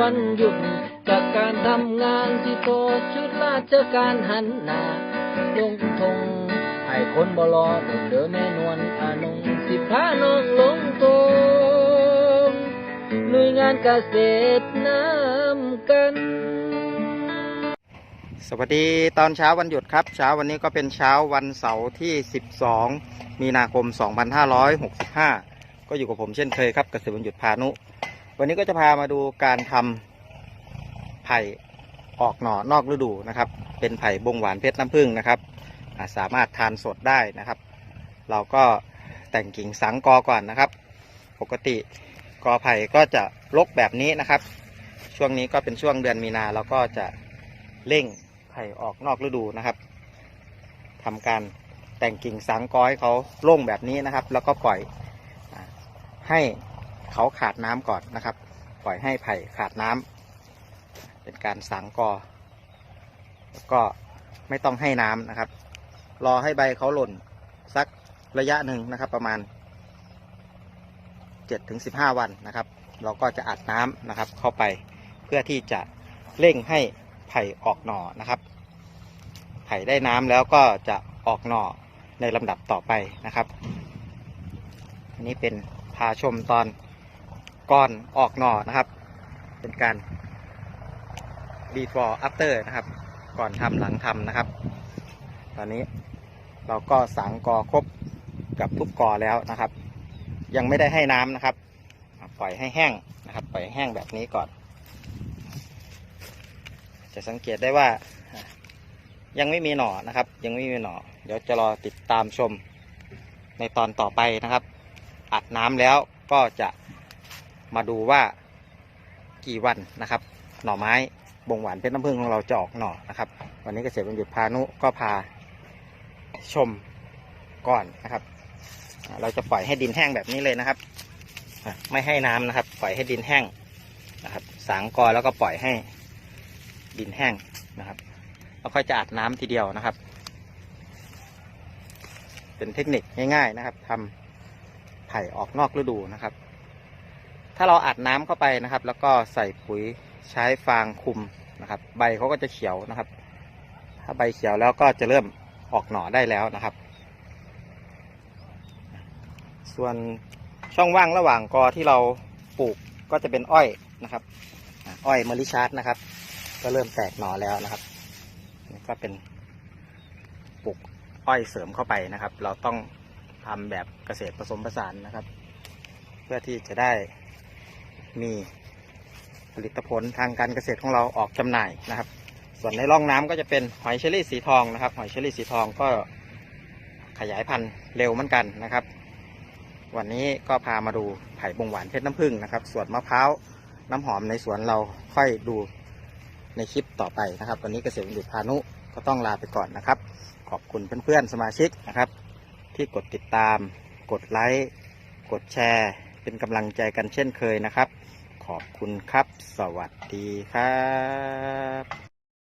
วันหยุดจากการทำงานที่โตชุดราชการหันหน้าลงทงให้คนบรอเดินแม่นวลอานงสิพาน้องลงตงหน่วยงานเกษตรน้ำกัน สวัสดีตอนเช้าวันหยุดครับ เช้าวันนี้ก็เป็นเช้าวันเสาร์ที่ 12 มีนาคม 2565 ก็อยู่กับผมเช่นเคยครับเกษตรวันหยุดพานุ วันนี้ก็จะพามาดูการทำไผ่ออกหน่อนอกฤดูนะครับ เป็นไผ่บงหวานเพชรน้ำผึ้งนะครับาสามารถทานสดได้นะครับ เราก็แต่งกิ่งสังกอก่อนนะครับ ปกติกอไผ่ก็จะลกแบบนี้นะครับ ช่วงนี้ก็เป็นช่วงเดือนมีนาเราก็จะเร่งไผ่ออกนอกฤดูนะครับทำการแต่งกิ่งสังกอให้เขาโล่งแบบนี้นะครับ แล้วก็ปล่อยให้ เขาขาดน้ำก่อนนะครับ ปล่อยให้ไผ่ขาดน้ำเป็นการสังกอแล้วก็ไม่ต้องให้น้ำนะครับ รอให้ใบเขาหล่นสักระยะหนึ่งนะครับ ประมาณ7-15ถึง15 วันนะครับ เราก็จะอัดน้ำนะครับเข้าไปเพื่อที่จะเร่งให้ไผ่ออกหน่อนะครับ ไผ่ได้น้ำแล้วก็จะออกหน่อในลำดับต่อไปนะครับ อันนี้เป็นพาชมตอน ก่อนออกหน่อนะครับ เป็นการ before after นะครับ ก่อนทำหลังทำนะครับ ตอนนี้เราก็สังกอครบกับทุกกอแล้วนะครับ ยังไม่ได้ให้น้ำนะครับ ปล่อยให้แห้งนะครับ ปล่อยแห้งแบบนี้ก่อน จะสังเกตได้ว่ายังไม่มีหน่อนะครับ ยังไม่มีหน่อ เดี๋ยวจะรอติดตามชมในตอนต่อไปนะครับ อัดน้ำแล้วก็จะ มาดูว่ากี่วันนะครับ หน่อไม้บ่งหวานเพชรน้ำผึ้งของเราจะออกหน่อนะครับ วันนี้เกษตรบรรยุทธ์พานุก็พาชมก่อนนะครับ เราจะปล่อยให้ดินแห้งแบบนี้เลยนะครับ ไม่ให้น้ำนะครับ ปล่อยให้ดินแห้งนะครับ สางกอแล้วก็ปล่อยให้ดินแห้งนะครับแล้วค่อยจะอัดน้ำทีเดียวนะครับ เป็นเทคนิคง่าย ๆนะครับทำไผ่ออกนอกฤดูนะครับ ถ้าเราอัดน้ำเข้าไปนะครับ แล้วก็ใส่ปุ๋ยใช้ฟางคุมนะครับ ใบเขาก็จะเขียวนะครับ ถ้าใบเขียวแล้วก็จะเริ่มออกหน่อได้แล้วนะครับ ส่วนช่องว่างระหว่างกอที่เราปลูกก็จะเป็นอ้อยนะครับอ้อยมะลิชาร์ดนะครับ ก็เริ่มแตกหน่อแล้วนะครับนี่ก็เป็นปลูกอ้อยเสริมเข้าไปนะครับ เราต้องทำแบบเกษตรผสมผสานนะครับ เพื่อที่จะได้ มีผลิตผลทางการเกษตรของเราออกจำหน่ายนะครับ ส่วนในร่องน้ำก็จะเป็นหอยเชอรี่สีทองนะครับ หอยเชอรี่สีทองก็ขยายพันธุ์เร็วเหมือนกันนะครับ วันนี้ก็พามาดูไผ่บงหวานเพชรน้ำผึ้งนะครับ ส่วนมะพร้าวน้ำหอมในสวนเราค่อยดูในคลิปต่อไปนะครับ วันนี้เกษตรบัณฑิตพานุก็ต้องลาไปก่อนนะครับ ขอบคุณเพื่อนๆสมาชิกนะครับ ที่กดติดตาม กดไลค์ กดแชร์ เป็นกำลังใจกันเช่นเคยนะครับ ขอบคุณครับ สวัสดีครับ